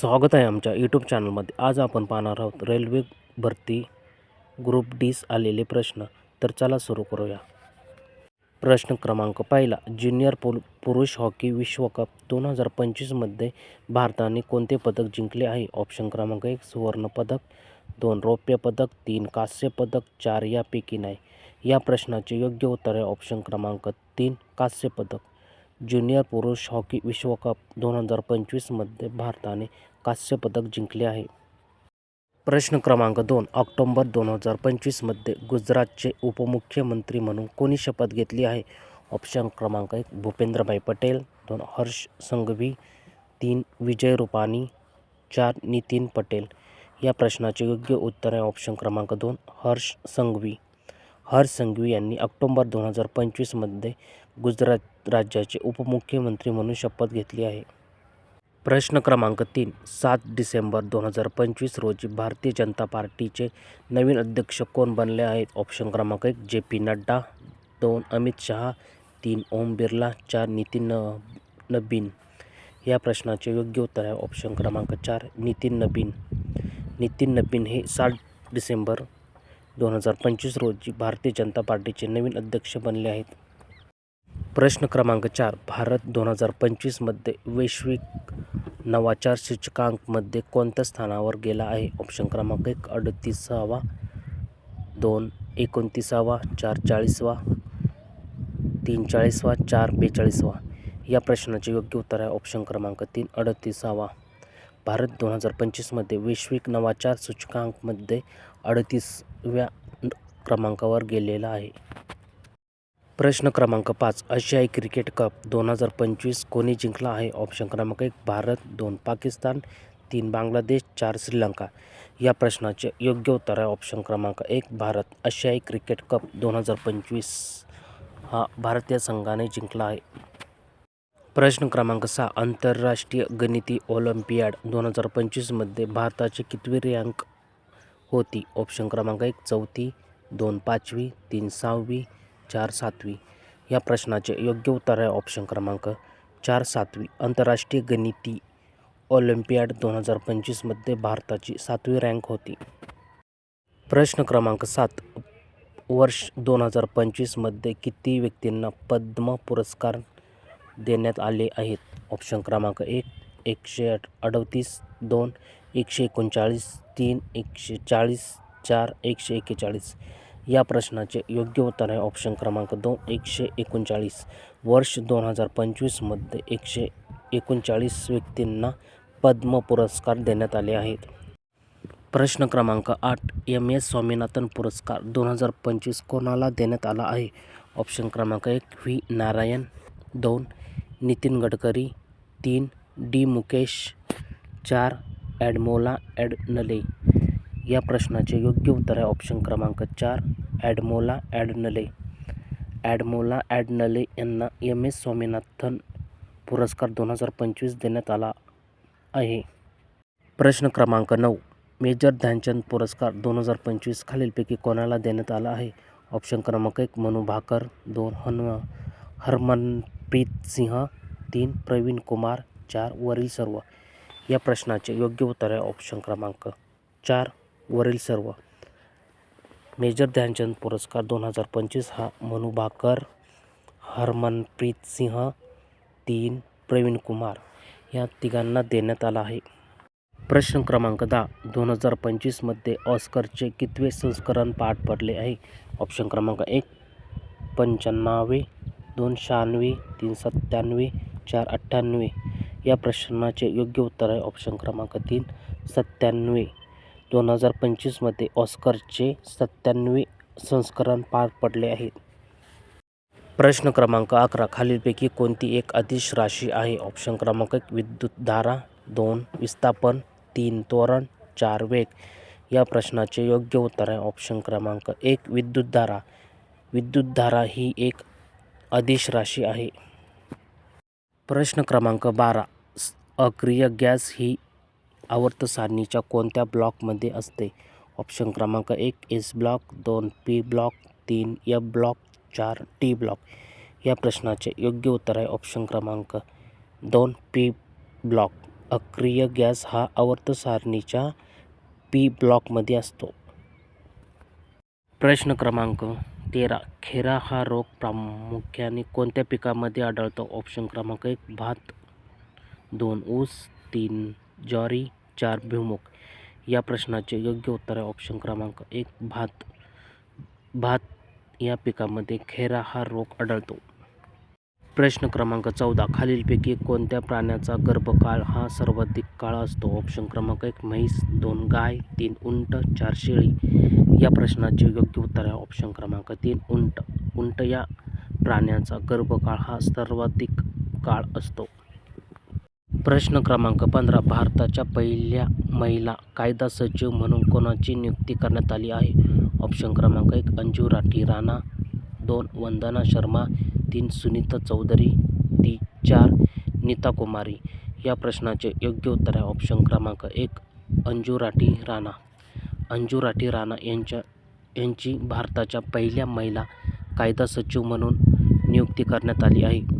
स्वागत आहे आमच्या यूट्यूब चॅनलमध्ये आज आपण पाहणार आहोत रेल्वे भरती ग्रुप डीस आलेले प्रश्न. तर चला सुरू करूया. प्रश्न क्रमांक पहिला. ज्युनियर पुल पुरुष हॉकी विश्वकप दोन हजार पंचवीसमध्ये भारताने कोणते पदक जिंकले आहे? ऑप्शन क्रमांक एक सुवर्णपदक दोन रौप्य पदक. तीन कांस्य पदक. चार यापैकी नाही. या प्रश्नाचे योग्य उत्तर आहे ऑप्शन क्रमांक तीन कांस्य पदक. ज्युनियर पुरुष हॉकी विश्वकप दोन हजार पंचवीसमध्ये भारताने कांस्य पदक जिंकले आहे. प्रश्न क्रमांक दोन ऑक्टोंबर दोन हजार पंचवीसमध्ये गुजरातचे उपमुख्यमंत्री म्हणून कोणी शपथ घेतली आहे? ऑप्शन क्रमांक एक भूपेंद्रभाई पटेल दोन हर्ष संघवी तीन विजय रुपानी चार नितीन पटेल. या प्रश्नाचे योग्य उत्तर आहे ऑप्शन क्रमांक दोन हर्ष संघवी. हर्ष संघवी यांनी ऑक्टोंबर दोन हजार पंचवीसमध्ये गुजरात राज्याचे उपमुख्यमंत्री म्हणून शपथ घेतली आहे. प्रश्न क्रमांक तीन सात डिसेंबर दोन हजार पंचवीस रोजी भारतीय जनता पार्टीचे नवीन अध्यक्ष कोण बनले आहेत? ऑप्शन क्रमांक एक जे पी नड्डा दोन अमित शहा तीन ओम बिर्ला चार नितीन न नबीन. या प्रश्नाचे योग्य उत्तर आहे ऑप्शन क्रमांक चार नितीन नबीन. नितीन नबीन हे सात डिसेंबर दोन हजार पंचवीस रोजी भारतीय जनता पार्टीचे नवीन अध्यक्ष बनले आहेत. प्रश्न क्रमांक चार भारत दोन हजार पंचवीसमध्ये वैश्विक नवाचार सूचकांकमध्ये कोणत्या स्थानावर गेला आहे? ऑप्शन क्रमांक एक अडतीसावा दोन एकोणतीसावा चार चाळीसवा तीन चाळीसवा चार बेचाळीसवा. या प्रश्नाचे योग्य उत्तर आहे ऑप्शन क्रमांक तीन अडतीसावा. भारत दोन हजार पंचवीसमध्ये वैश्विक नवाचार सूचकांकमध्ये अडतीसव्या क्रमांकावर गेलेला आहे. प्रश्न क्रमांक पाच आशियाई क्रिकेट कप दोन हजार पंचवीस कोणी जिंकला आहे? ऑप्शन क्रमांक एक भारत दोन पाकिस्तान तीन बांगलादेश चार श्रीलंका. या प्रश्नाचे योग्य उत्तर आहे ऑप्शन क्रमांक एक भारत. आशियाई क्रिकेट कप दोन हजार पंचवीस हा भारतीय संघाने जिंकला आहे. प्रश्न क्रमांक सहा आंतरराष्ट्रीय गणिती ऑलिम्पियाड दोन हजार पंचवीसमध्ये भारताची कितवी रँक होती? ऑप्शन क्रमांक एक चौथी दोन पाचवी तीन सहावी चार सातवी. या प्रश्नाचे योग्य उत्तर आहे ऑप्शन क्रमांक चार सातवी. आंतरराष्ट्रीय गणिती ऑलिम्पियाड दोन हजार पंचवीसमध्ये भारताची सातवी रँक होती. प्रश्न क्रमांक सात. वर्ष दोन हजार पंचवीसमध्ये किती व्यक्तींना पद्म पुरस्कार देण्यात आले आहेत? ऑप्शन क्रमांक एक एकशे अडतीस दोन एकशे एकोणचाळीस तीन एकशे चाळीस चार एकशे एक्केचाळीस या प्रश्नाचे योग्य उत्तर आहे ऑप्शन क्रमांक दोन एकशे एकोणचाळीस. वर्ष दोन हजार पंचवीसमध्ये एकशे एकोणचाळीस व्यक्तींना पद्म पुरस्कार देण्यात आले आहेत. प्रश्न क्रमांक आठ एम. एस. स्वामीनाथन पुरस्कार दोन हजार पंचवीस कोणाला देण्यात आला आहे? ऑप्शन क्रमांक एक व्ही. नारायण दोन नितीन गडकरी तीन डी. मुकेश चार ॲडमोला ॲडनले या प्रश्नाचे योग्य उत्तर आहे ऑप्शन क्रमांक चार ॲडमोला ॲडनले. ॲडमोला ॲडनले यांना एम एस स्वामीनाथन पुरस्कार दोन हजार पंचवीस देण्यात आला आहे. प्रश्न क्रमांक नऊ मेजर ध्यानचंद पुरस्कार दोन हजार पंचवीस खालीलपैकी कोणाला देण्यात आला आहे? ऑप्शन क्रमांक एक मनू भाकर. दोन हनुमा हरमनप्रीत सिंह. तीन प्रवीण कुमार. चार वरील सर्व. या प्रश्नाचे योग्य उत्तर आहे ऑप्शन क्रमांक चार वरील सर्व. मेजर ध्यानचंद पुरस्कार दोन हजार पंचवीस हा मनू भाकर हरमनप्रीत सिंह तीन प्रवीण कुमार या तिघांना देण्यात आला आहे. प्रश्न क्रमांक दहा दोन हजार पंचवीसमध्ये ऑस्करचे कितवे संस्करण पाठ पडले आहे? ऑप्शन क्रमांक एक पंच्याण्णवे दोन शहाण्णवे तीन सत्त्याण्णवे चार अठ्ठ्याण्णवे. या प्रश्नाचे योग्य उत्तर आहे. ऑप्शन क्रमांक तीन सत्त्याण्णवे. दोन हजार पंचवीसमध्ये ऑस्करचे सत्त्याण्णवे संस्करण पार पडले आहे प्रश्न क्रमांक अकरा खालीलपैकी कोणती एक अदिश राशी आहे? ऑप्शन क्रमांक एक विद्युतधारा दोन विस्थापन तीन त्वरण चार वेग. या प्रश्नाचे योग्य उत्तर आहे. ऑप्शन क्रमांक एक विद्युतधारा विद्युतधारा ही एक अदिश राशी आहे. प्रश्न क्रमांक बारा अक्रिय गॅस ही आवर्त सारणीच्या कोणत्या ब्लॉकमध्ये असते? ऑप्शन क्रमांक एक एस ब्लॉक दोन पी ब्लॉक तीन एफ ब्लॉक चार टी ब्लॉक. या प्रश्नाचे योग्य उत्तर आहे ऑप्शन क्रमांक दोन पी ब्लॉक. अक्रिय गॅस हा आवर्त सारणीच्या पी ब्लॉकमध्ये असतो. प्रश्न क्रमांक तेरा खेरा हा रोग प्रामुख्याने कोणत्या पिकामध्ये आढळतो? ऑप्शन क्रमांक एक भात. दोन ऊस. तीन ज्वारी. चार भिमुख. या प्रश्नाचे योग्य उत्तर आहे ऑप्शन क्रमांक एक भात. भात या पिकामध्ये खेरा हा रोग आढळतो. प्रश्न क्रमांक चौदा खालीलपैकी कोणत्या प्राण्याचा गर्भकाळ हा सर्वाधिक काळ असतो? ऑप्शन क्रमांक एक म्हैस दोन गाय तीन उंट चार शेळी. या प्रश्नाचे योग्य उत्तर आहे ऑप्शन क्रमांक तीन उंट. उंट या प्राण्याचा गर्भकाळ हा सर्वाधिक काळ असतो. प्रश्न क्रमांक पंधरा. भारताच्या पहिल्या महिला कायदा सचिव म्हणून कोणाची नियुक्ती करण्यात आली आहे? ऑप्शन क्रमांक एक अंजू राठी राणा दोन वंदना शर्मा तीन सुनीता चौधरी ती चार नीता कुमारी. या प्रश्नाचे योग्य उत्तर आहे ऑप्शन क्रमांक एक अंजू राठी राणा. अंजू राठी राणा यांच्या यांची भारताच्या पहिल्या महिला कायदा सचिव म्हणून नियुक्ती करण्यात आली आहे.